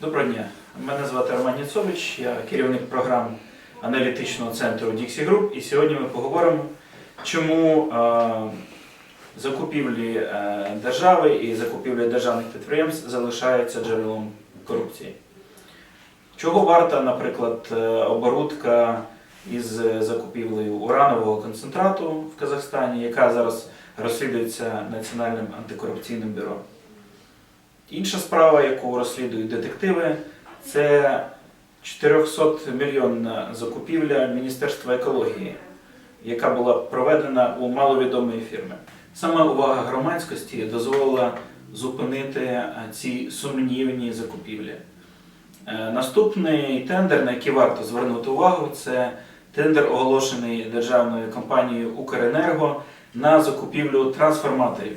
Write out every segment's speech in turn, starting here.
Доброго дня. Мене звати Роман Ніцович, я керівник програм аналітичного центру Dixie Group. І сьогодні ми поговоримо, чому е, закупівлі е, держави і закупівлі державних підприємств залишаються джерелом корупції. Чого варта, наприклад, е, оборудка із закупівлею уранового концентрату в Казахстані, яка зараз розслідується Національним антикорупційним бюро? Інша справа, яку розслідують детективи, це 400 мільйонна закупівля Міністерства екології, яка була проведена у маловідомої фірми. Саме увага громадськості дозволила зупинити е, ці сумнівні закупівлі. Е, Наступний тендер, на який варто звернути увагу, це тендер, оголошений державною компанією Укренерго на закупівлю трансформаторів.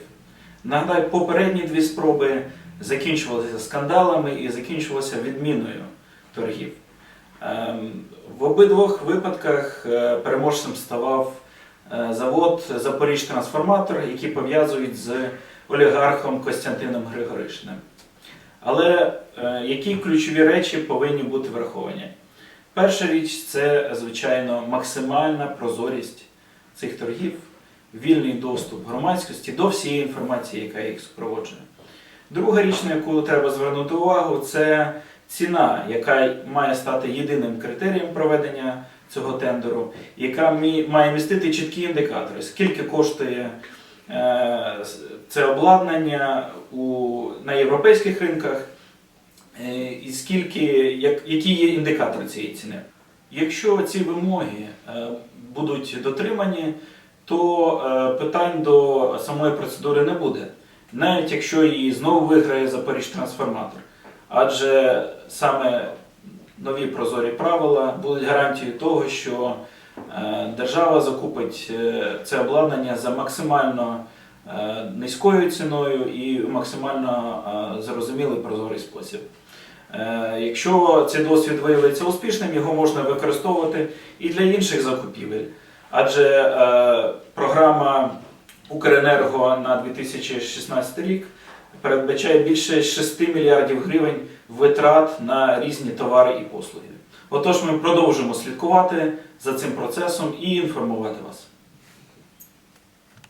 Нагадаю, попередні дві спроби закінчувалися скандалами і закінчувалися відміною торгів. Ем, В обидвох випадках е, переможцем ставав е, завод Запоріжтрансформатор, який пов'язують з олігархом Костянтином Григоришиним. Але е, які ключові речі повинні бути враховані? Перша річ це, звичайно, максимальна прозорість цих торгів, вільний доступ громадськості до всієї інформації, яка їх супроводжує. Друга річ, на яку треба звернути увагу, це ціна, яка має стати єдиним критерієм проведення цього тендеру, яка має містити чіткі індикатори, скільки коштує е, це обладнання на європейських ринках, е, і скільки, які є індикатори цієї ціни. Якщо ці вимоги е, будуть дотримані, то питань до самої процедури не буде навіть якщо її знову виграє Запоріжтрансформатор. Адже саме нові прозорі правила будуть гарантією того, що е, держава закупить е, це обладнання за максимально е, низькою ціною і максимально зрозумілий прозорий спосіб. Якщо цей досвід виявиться успішним, його можна використовувати і для інших закупівель. Адже програма Укренерго на 2016 рік передбачає більше 6 мільярдів гривень витрат на різні товари і послуги. Отож, ми продовжимо слідкувати за цим процесом і інформувати вас.